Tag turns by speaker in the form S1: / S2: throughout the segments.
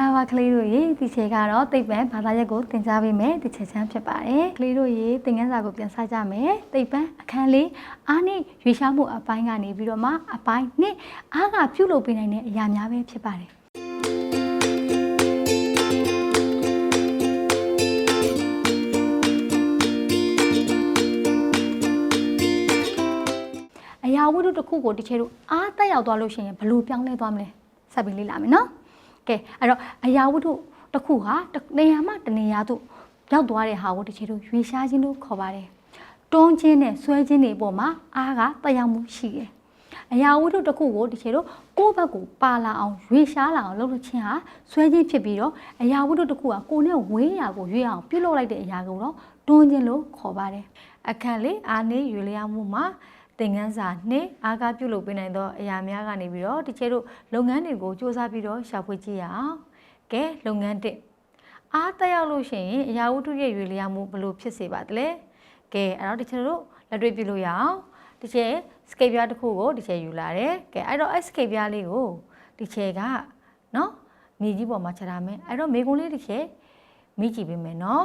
S1: ္ဂလာပါကလေးတို့ရေဒီချေကတော့သိပ္ပံဘာသာရပ်ကိုသင်ကြားပေးမယ်ဒီချေချမ်းဖြစ်ပါတယ်ကလေးတို့ရေသင်ခန်းစာကိုပြန်စကြမယ်သိပ္ပံအခန်းလေးအားနဲ့ရွေးရှားမှုအပိုင်းကနေပြီးတော့မှအပိုင်းနှစ်အားကပြုလုပ်ပေးနိုင်တဲ့အရာများပဲဖြစ်ပါတယ်အရာဝတ္ထုတစ်ခုကိုဒီချေတို့အားတက်ရောက်သွားလို့ရှိရင်ဘယ်လိုပြောင်းလဲသွားမလဲဆက်ပြီးလေ့လာမယ်နော် ကဲအဲ့တော့အရာဝတ္ထုတစ်ခုဟာတစ်နေရာမှတစ်နေရာသို့ရောက်သွားတဲ့ဟာကိုတစ်ချေတို့ရွေရှားခြင်းလို့ခေါ်ပါတယ်တွန်းခြင်းနဲ့ဆွဲခြင်းတွေပေါ်မှာအားကတက်ရောက်မှုရှိတယ်အရာဝတ္ထုတစ်ခုကိုတစ်ချေတို့ကိုယ့်ဘက်ကိုပါလာအောင်ရွေရှားလာအောင်လုပ်လို့ခြင်းဟာဆွဲခြင်းဖြစ်ပြီးတော့အရာဝတ္ထုတစ်ခုကကိုယ်နဲ့ဝေးရာကိုရွေးအောင်ပြုလုပ်လိုက်တဲ့အရာကိုတော့တွန်းခြင်းလို့ခေါ်ပါတယ်အခန့်လေးအားနေရွေလျားမှုမှာ သင်ခန်းစာနှစ်အားကပြုလုပ်ပေးနိုင်သောအရာများကနေပြီးတော့တချို့တို့လုပ်ငန်းတွေကိုစ조사ပြီးတော့ရှာဖွေကြည့်ရအောင်ကဲလုပ်ငန်းတစ်အားတက်ရောက်လို့ရှိရင်အရာဝတ္ထုရဲ့ရွေလျားမှုဘယ်လိုဖြစ်စေပါသလဲကဲအဲ့တော့တချို့တို့လက်တွေ့ပြုလို့ရအောင်တချို့စကေပြားတစ်ခုကိုတချို့ယူလာတယ်ကဲအဲ့တော့အဲ့စကေပြားလေးကိုတချို့ကနော်မြေကြီးပေါ်မှာချထားမယ်အဲ့တော့မေကုံးလေးတချို့မိကြည့်ပေးမယ်နော်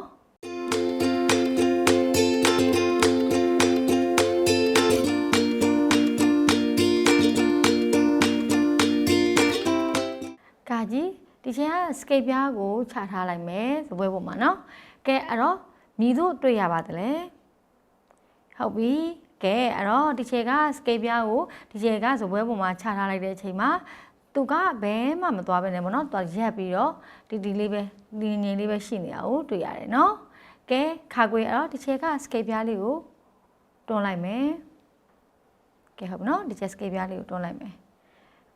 S1: ဒီချိန်ကစကိတ်ပြားကိုခြာထားလိုက်မယ်စပွဲပေါ်မှာနော်ကဲအဲ့တော့မြည်တို့တွေ့ရပါသလဲဟုတ်ပြီကဲအဲ့တော့ဒီချိန်ကစကိတ်ပြားကိုဒီချိန်ကစပွဲပေါ်မှာခြာထားလိုက်တဲ့အချိန်မှာသူကဘဲမှမသွားပဲနဲ့ပေါ့နော်သူရက်ပြီးတော့ဒီဒီလေးပဲဒီငင်လေးပဲရှိနေတာကိုတွေ့ရတယ်နော်ကဲခါကွေအဲ့တော့ဒီချိန်ကစကိတ်ပြားလေးကိုတွန်းလိုက်မယ်ကဲဟုတ်ပြီနော်ဒီချိန်စကိတ်ပြားလေးကိုတွန်းလိုက်မယ်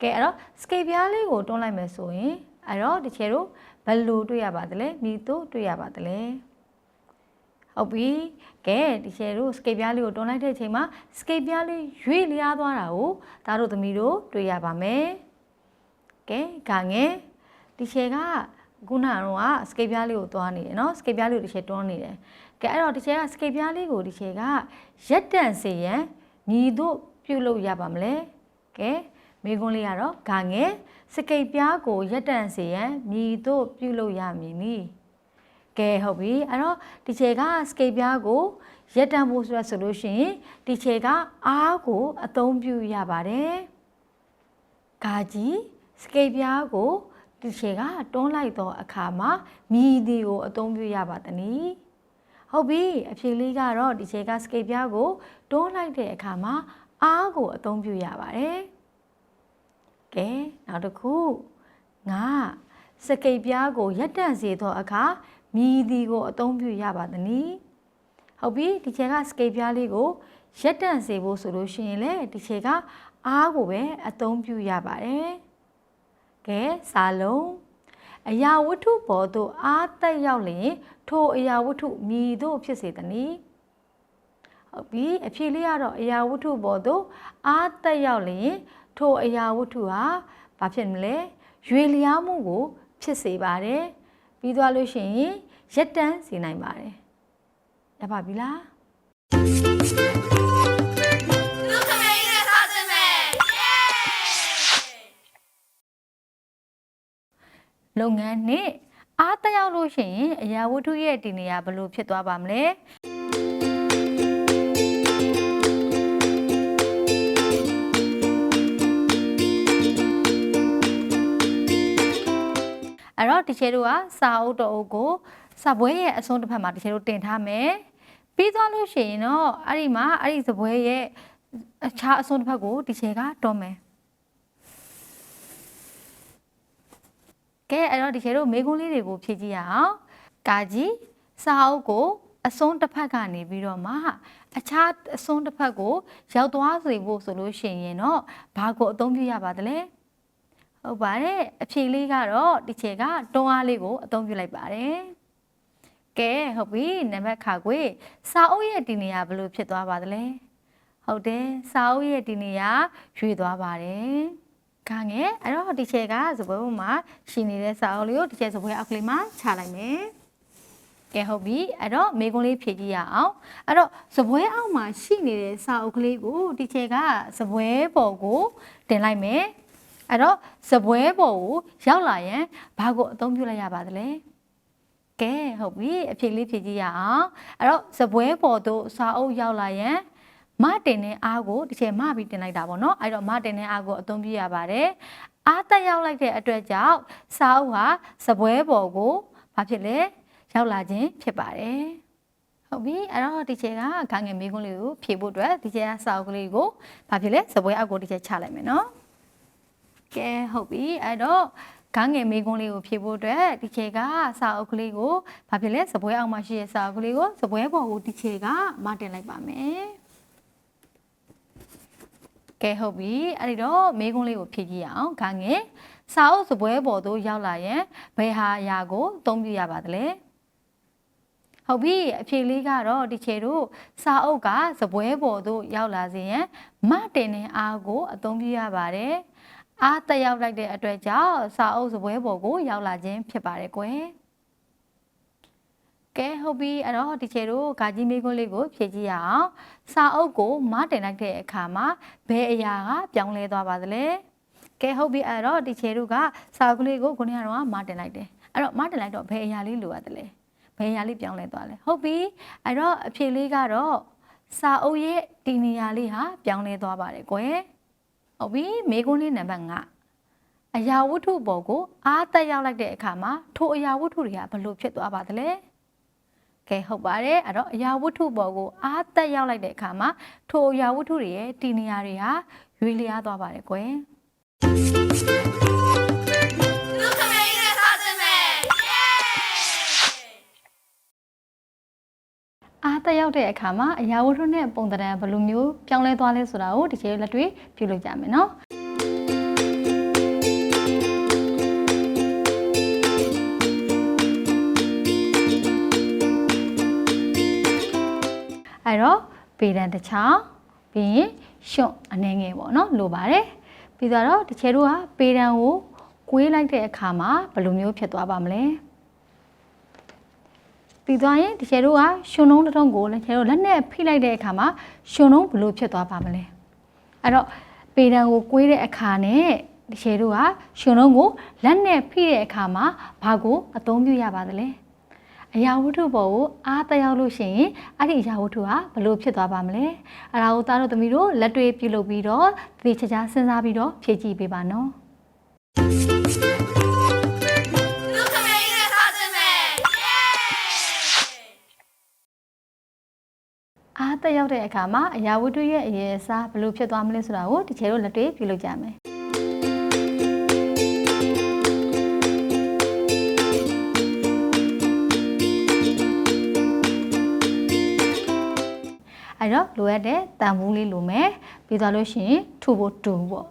S1: ကဲအဲ့တော့ scale ပြားလေးကိုတွန်းလိုက်မယ်ဆိုရင် အဲ့တော့ဒီချေတို့ဘယ်လိုတွေ့ရပါသလဲမိတို့တွေ့ရပါသလဲဟုတ်ပြီကဲဒီချေတို့ scale ပြားလေးကိုတွန်းလိုက်တဲ့အချိန်မှာ scale ပြားလေးရွေ့လျားသွားတာကိုဒါတို့သမီးတို့တွေ့ရပါမယ်ကဲခါငယ်ဒီချေကခုနကတော့ scale ပြားလေးကိုသွားနေတယ်เนาะ scale ပြားလေးကိုဒီချေတွန်းနေတယ်ကဲအဲ့တော့ဒီချေက scale ပြားလေးကိုဒီချေကရက်တန့်စေရန်ညီတို့ပြုတ်လို့ရပါမလဲကဲ မိကွန်းလေးကတော့ဂါငယ်စကိတ်ပြားကိုရက်တန့်စေရန်မြည်တို့ပြုလုပ်ရမည်နီကဲဟုတ်ပြီအဲ့တော့ဒီချေကစကိတ်ပြားကိုရက်တန့်ဖို့ဆိုရဆိုလို့ရှိရင်ဒီချေကအားကိုအသုံးပြုရပါတယ်ဂါကြီးစကိတ်ပြားကိုဒီချေကတွန်းလိုက်သောအခါမှာမြည်ဒီကိုအသုံးပြုရပါသနည်းဟုတ်ပြီအဖြေလေးကတော့ဒီချေကစကိတ်ပြားကိုတွန်းလိုက်တဲ့အခါမှာအားကိုအသုံးပြုရပါတယ် ကဲနောက်တစ်ခုငါစကိတ်ပြားကိုရက်တန့်စေသောအခါမြည်သည်ကိုအသုံးပြုရပါသနည်းဟုတ်ပြီဒီချေကစကိတ်ပြားလေးကိုရက်တန့်စေဖို့ဆိုလို့ရှိရင်လေဒီချေကအားကိုပဲအသုံးပြုရပါတယ်ကဲစာလုံးအရာဝတ္ထုပေါ်သို့အားတက်ရောက်လျင်ထိုအရာဝတ္ထုမြည်သို့ဖြစ်စေသနည်းဟုတ်ပြီအဖြေလေးကတော့အရာဝတ္ထုပေါ်သို့အားတက်ရောက်လျင် ထိုအရာဝတ္ထုဟာဘာဖြစ်မလဲရွေလျားမှုကိုဖြစ်စေပါတယ်ပြီးသွားလို့ရှိရင်ရက်တန်းစေနိုင်ပါတယ်ရပါပြီလား
S2: လူခမေးနဲ့စားခြင်းပဲယေ
S1: လုပ်ငန်းနဲ့အားတက်ရောက်လို့ရှိရင်အရာဝတ္ထုရဲ့ဒီနေရာဘယ်လိုဖြစ်သွားပါမလဲ အဲ့တော့ဒီချေတို့ကစာအုပ်တော်အုပ်ကိုစာပွဲရဲ့အဆုံးတစ်ဖက်မှာဒီချေတို့တင်ထားမယ်ပြီးသွားလို့ရှိရင်တော့အဲ့ဒီမှာအဲ့ဒီစပွဲရဲ့အခြားအဆုံးတစ်ဖက်ကိုဒီချေကတော်မယ်ကဲအဲ့တော့ဒီခေတို့မေကွန်းလေးတွေကိုဖြည့်ကြည့်ရအောင်။ကာကြီးစာအုပ်ကိုအစွန်းတစ်ဖက်ကနေပြီးတော့မှအခြားအစွန်းတစ်ဖက်ကိုရောက်သွားစေဖို့ဆိုလို့ရှိရင်တော့ဘာကိုအသုံးပြုရပါသလဲ။ ဟုတ်ပါတယ်အဖြေလေးကတော့ဒီချေကတွန်းအားလေးကိုအသုံးပြုလိုက်ပါတယ်။ကဲဟုတ်ပြီနံပါတ်ခါကွေစာအုပ်ရဲ့ဒီနေရာဘယ်လိုဖြစ်သွားပါသလဲ။ဟုတ်တယ်စာအုပ်ရဲ့ဒီနေရာရွေသွားပါတယ်။ခါငယ်အဲ့တော့ဒီချက်ကစပွဲပေါ်မှာရှိနေတဲ့စာအုပ်လေးကိုဒီချက်စပွဲအောက်ကလေးမှာခြာလိုက်မယ်။ကဲဟုတ်ပြီအဲ့တော့မေကွန်းလေးဖြည့်ကြည့်ရအောင်။အဲ့တော့စပွဲအောက်မှာရှိနေတဲ့စာအုပ်ကလေးကိုဒီချက်ကစပွဲပေါ်ကိုတင်လိုက်မယ် အဲ့တော့စပွဲပေါ်ကိုရောက်လာရင်ဘာကိုအသုံးပြုလိုက်ရပါသလဲကဲဟုတ်ပြီအဖြေလေးဖြေကြည့်ရအောင်အဲ့တော့စပွဲပေါ်သို့စာအုပ်ရောက်လာရင်မတင်တဲ့အားကိုတစ်ချက်မပြီးတင်လိုက်တာပေါ့နော်အဲ့တော့မတင်တဲ့အားကိုအသုံးပြုရပါတယ်အားတက်ရောက်လိုက်တဲ့အတွက်ကြောင့်စာအုပ်ဟာစပွဲပေါ်ကိုဘာဖြစ်လဲရောက်လာခြင်းဖြစ်ပါတယ်ဟုတ်ပြီအဲ့တော့ဒီချက်ကခန်းငယ်မေးခွန်းလေးကိုဖြေဖို့အတွက်ဒီချက်ကစာအုပ်ကလေးကိုဘာဖြစ်လဲစပွဲအောက်ကိုဒီချက်ချလိုက်မယ်နော် ကဲဟုတ်ပြီအဲ့တော့ခန်းငယ်မေးခွန်းလေးကိုဖြေဖို့အတွက်ဒီချေကစာအုပ်ကလေးကိုဘာဖြစ်လဲစပွဲအောက်မှာရှိတဲ့စာအုပ်ကလေးကိုစပွဲပေါ်ကိုဒီချေကမတင်လိုက်ပါမယ်ကဲဟုတ်ပြီအဲ့ဒီတော့မေးခွန်းလေးကိုဖြေကြည့်ရအောင်ခန်းငယ်စာအုပ်စပွဲပေါ်သို့ရောက်လာရင်ဘယ်ဟာအရာကိုအသုံးပြုရပါသလဲဟုတ်ပြီအဖြေလေးကတော့ဒီချေတို့စာအုပ်ကစပွဲပေါ်သို့ရောက်လာစေရင်မတင်တဲ့အားကိုအသုံးပြုရပါတယ် အားတက်ရောက်လိုက်တဲ့အတွက်ကြောင့်စာအုပ်စပွဲပေါ်ကို ရောက်လာခြင်းဖြစ်ပါတယ်ကွယ်ကဲဟုတ်ပြီအဲ့တော့ဒီချေတို့ဂါကြီးမေးခွန်းလေးကို ဖြေကြည့်ရအောင်စာအုပ်ကိုမတင်လိုက်တဲ့အခါမှာဘယ်အရာကပြောင်းလဲသွားပါသလဲကဲဟုတ်ပြီအဲ့တော့ဒီချေတို့ကစာအုပ်ကလေးကိုခုနကတော့မတင်လိုက်တယ်အဲ့တော့မတင်လိုက်တော့ဘယ်အရာလေးလိုရတယ်လဲဘယ်ရာလေးပြောင်းလဲသွားလဲဟုတ်ပြီအဲ့တော့အဖြေလေးကတော့စာအုပ်ရဲ့ဒီနေရာလေးဟာပြောင်းလဲသွားပါတယ်ကွယ် ဟုတ်ပြီမေကွန်းလေးနံပါတ်5အရာဝတ္ထုပေါ်ကိုအားတက်ရောက်လိုက်တဲ့အခါမှာထိုအရာဝတ္ထုတွေကဘယ်လိုဖြစ်သွားပါသလဲကဲဟုတ်ပါတယ်အဲ့တော့အရာဝတ္ထုပေါ်ကိုအားတက်ရောက်လိုက်တဲ့အခါမှာထိုအရာဝတ္ထုတွေရဲ့ဒီနေရာတွေဟာရွေးလျားသွားပါတယ်ကွယ် တက်ရောက်တဲ့အခါမှာအရာဝတ္ထုနဲ့ပုံသဏ္ဍာန်ဘယ်လိုမျိုးပြောင်းလဲသွားလဲဆိုတာကိုဒီကျေလက်တွေ့ပြုလုပ်ကြမယ်နော်အဲ့တော့ပေဒံတစ်ချောင်းပြီးရင်ရှွန့်အနေငယ်ပေါ့နော်လိုပါတယ်ပြီးတော့တချေတို့ကပေဒံကိုကွေးလိုက်တဲ့အခါမှာဘယ်လိုမျိုးဖြစ်သွားပါမလဲ ပြီးသွားရင်ဒီချေတို့ကရှင်လုံးတစ်ထုံးကိုလည်းချေတို့လက်နဲ့ဖိလိုက်တဲ့အခါမှာရှင်လုံးဘလို့ဖြစ်သွားပါမလဲအဲ့တော့ပေတံကိုကွေးတဲ့အခါနဲ့ဒီချေတို့ကရှင်လုံးကိုလက်နဲ့ဖိတဲ့အခါမှာဘာကိုအသုံးပြုရပါသလဲအရာဝတ္ထုပေါ်ကိုအားတက်ရောက်လို့ရှိရင်အဲ့ဒီအရာဝတ္ထုကဘလို့ဖြစ်သွားပါမလဲအဲ့ဒါကိုသားတို့သမီးတို့လက်တွေ့ပြုလုပ်ပြီးတော့ဒီချာချာစဉ်းစားပြီးတော့ဖြည့်ကြည့်ပေးပါနော် အားတက်ရောက်တဲ့အခါမှာအရာဝတ္ထုရဲ့အရေးအစားဘယ်လိုဖြစ်သွားမလဲဆိုတာကိုဒီချေတို့လက်တွေ့ပြုလုပ်ကြမယ်အဲ့တော့လိုအပ်တဲ့တန်ဖိုးလေးလိုမယ်ပြီးသွားလို့ရှိရင်ထူဖို့တူပေါ့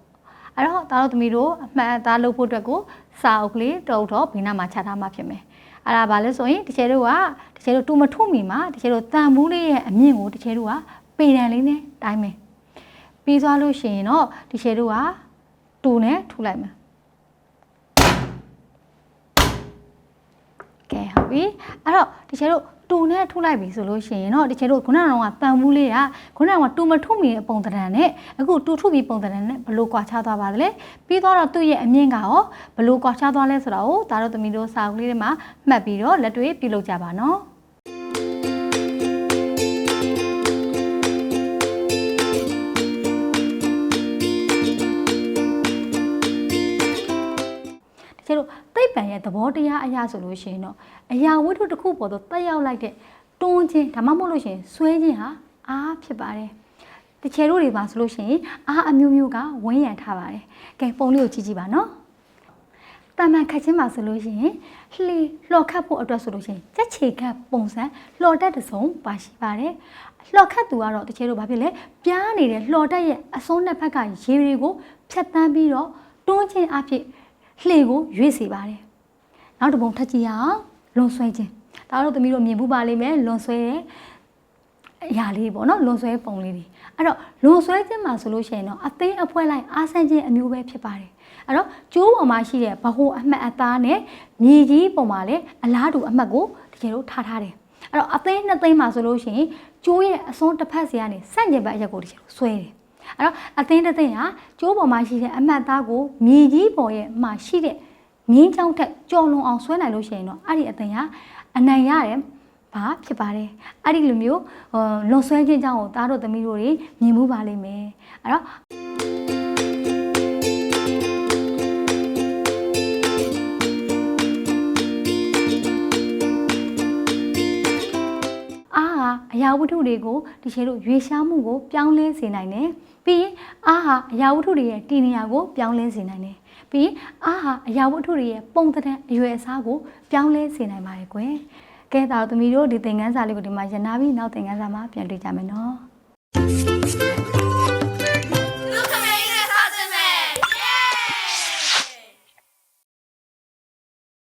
S1: အဲ့တော့သားတို့သမီးတို့အမှန်အသားလုပ်ဖို့အတွက်ကိုစာအုပ်ကလေးတုပ်တော့ဘေးနားမှာချထားမှဖြစ်မယ် အဲ့ဒါဘာလဲဆိုရင်တချေတို့ကတချေတို့တူမထုမီမှာတချေတို့တန်ဖိုးလေးရဲ့အမြင့်ကိုတချေတို့ကပေတံလေးနဲ့တိုင်းမယ်ပြီးသွားလို့ရှိရင်တော့တချေတို့ကတူနဲ့ထူလိုက်မယ်ကဲဟုတ်ပြီအဲ့တော့တချေတို့ တူနဲ့ထုလိုက်ပြီဆိုလို့ရှိရင်တော့တချေတို့ခုနကတော့တန်ဘူးလေးကခုနကတူမထုမီတဲ့ပုံသဏ္ဍာန်နဲ့အခုတူထုပြီးပုံသဏ္ဍာန်နဲ့ဘလို့ကွာခြားသွားပါသလဲပြီးတော့သူ့ရဲ့အမြင့်ကရောဘလို့ကွာခြားသွားလဲဆိုတော့ဒါတော့သမီးတို့စာအုပ်ကလေးတွေမှာမှတ်ပြီးတော့လက်တွေ့ပြုလုပ်ကြပါနော် ပ္ပံရဲ့သဘောတရားအရာဆိုလို့ရှိရင်တော့အရာဝတ္ထုတစ်ခုပေါ်တော့တက်ရောက်လိုက်တဲ့တွန်းခြင်းဒါမှမဟုတ်လို့ရှိရင်ဆွဲခြင်းဟာအားဖြစ်ပါတယ်တချေတို့တွေပါဆိုလို့ရှိရင်အားအမျိုးမျိုးကဝန်းရံထားပါတယ်ကဲပုံလေးကိုကြည့်ကြည့်ပါနော်တာမန်ခတ်ချင်းပါဆိုလို့ရှိရင်လှီလှော်ခတ်ဖို့အတွက်ဆိုလို့ရှိရင်ကြက်ချေခတ်ပုံစံလှော်တက်တစ်စုံပါရှိပါတယ်လှော်ခတ်သူကတော့တချေတို့ဘာဖြစ်လဲပြားနေတဲ့လှော်တက်ရဲ့အစုံတစ်ဖက်ကရေတွေကိုဖြတ်တန်းပြီးတော့တွန်းခြင်းအဖြစ်လှေကိုရွေ့စေပါတယ် နောက်တစ်ပုံထပ်ကြည့်ရအောင်လွန်ဆွဲခြင်းဒါတော့သမီးတို့မြင်ဘူးပါလိမ့်မယ်လွန်ဆွဲတဲ့အရာလေးပေါ့နော်လွန်ဆွဲပုံလေးတွေအဲ့တော့လွန်ဆွဲခြင်းမှာဆိုလို့ရှိရင်တော့အသိအဖွဲလိုက်အားဆန်းခြင်းအမျိုးပဲဖြစ်ပါတယ်အဲ့တော့ကျိုးပေါ်မှာရှိတဲ့ဗဟိုအမှတ်အသားနဲ့မြေကြီးပုံမှာလည်းအလားတူအမှတ်ကိုတကယ်လို့ထားထားတယ်အဲ့တော့အသိနှစ်သိန်းမှာဆိုလို့ရှိရင်ကျိုးရဲ့အစွန်းတစ်ဖက်စီကနေစန့်ကျင်ဘက်အရက်ကိုတကယ်လို့ဆွဲတယ်
S3: အဲ့တော့အသင်းတစ်သင်းဟာကျိုးပေါ်မှာရှိတဲ့အမှတ်သားကိုမြေကြီးပေါ်ရဲ့မှာရှိတဲ့ ငင်းချောင်းထက်ကြော်လွန်အောင်ဆွဲနိုင်လို့ရှိရင်တော့အဲ့ဒီအသင်းဟာအနိုင်ရတယ်ဘာဖြစ်ပါတယ်အဲ့ဒီလိုမျိုးဟိုလွန်ဆွဲခြင်းကြောင့်ကိုသားတို့သမီးတို့တွေမြင်မှုပါလိမ့်မယ်အဲ့တော့အားဟာအရာဝတ္ထုတွေကိုဒီရှေတို့ရွေရှားမှုကိုပြောင်းလဲစေနိုင်တယ်။ ပြီးရင်အားဟာအရာဝတ္ထုတွေရဲ့တည်နေရာကိုပြောင်းလဲစေနိုင်တယ်။ပြီးရင်အားဟာအရာဝတ္ထုတွေရဲ့ပုံသဏ္ဍာန်အရွယ်အစားကိုပြောင်းလဲစေနိုင်ပါတယ်ကွယ်။ကဲဒါတော့သမီးတို့ဒီသင်ခန်းစာလေးကိုဒီမှာရနာပြီးနောက်သင်ခန်းစာမှာပြန်တွေ့ကြမယ်နော်။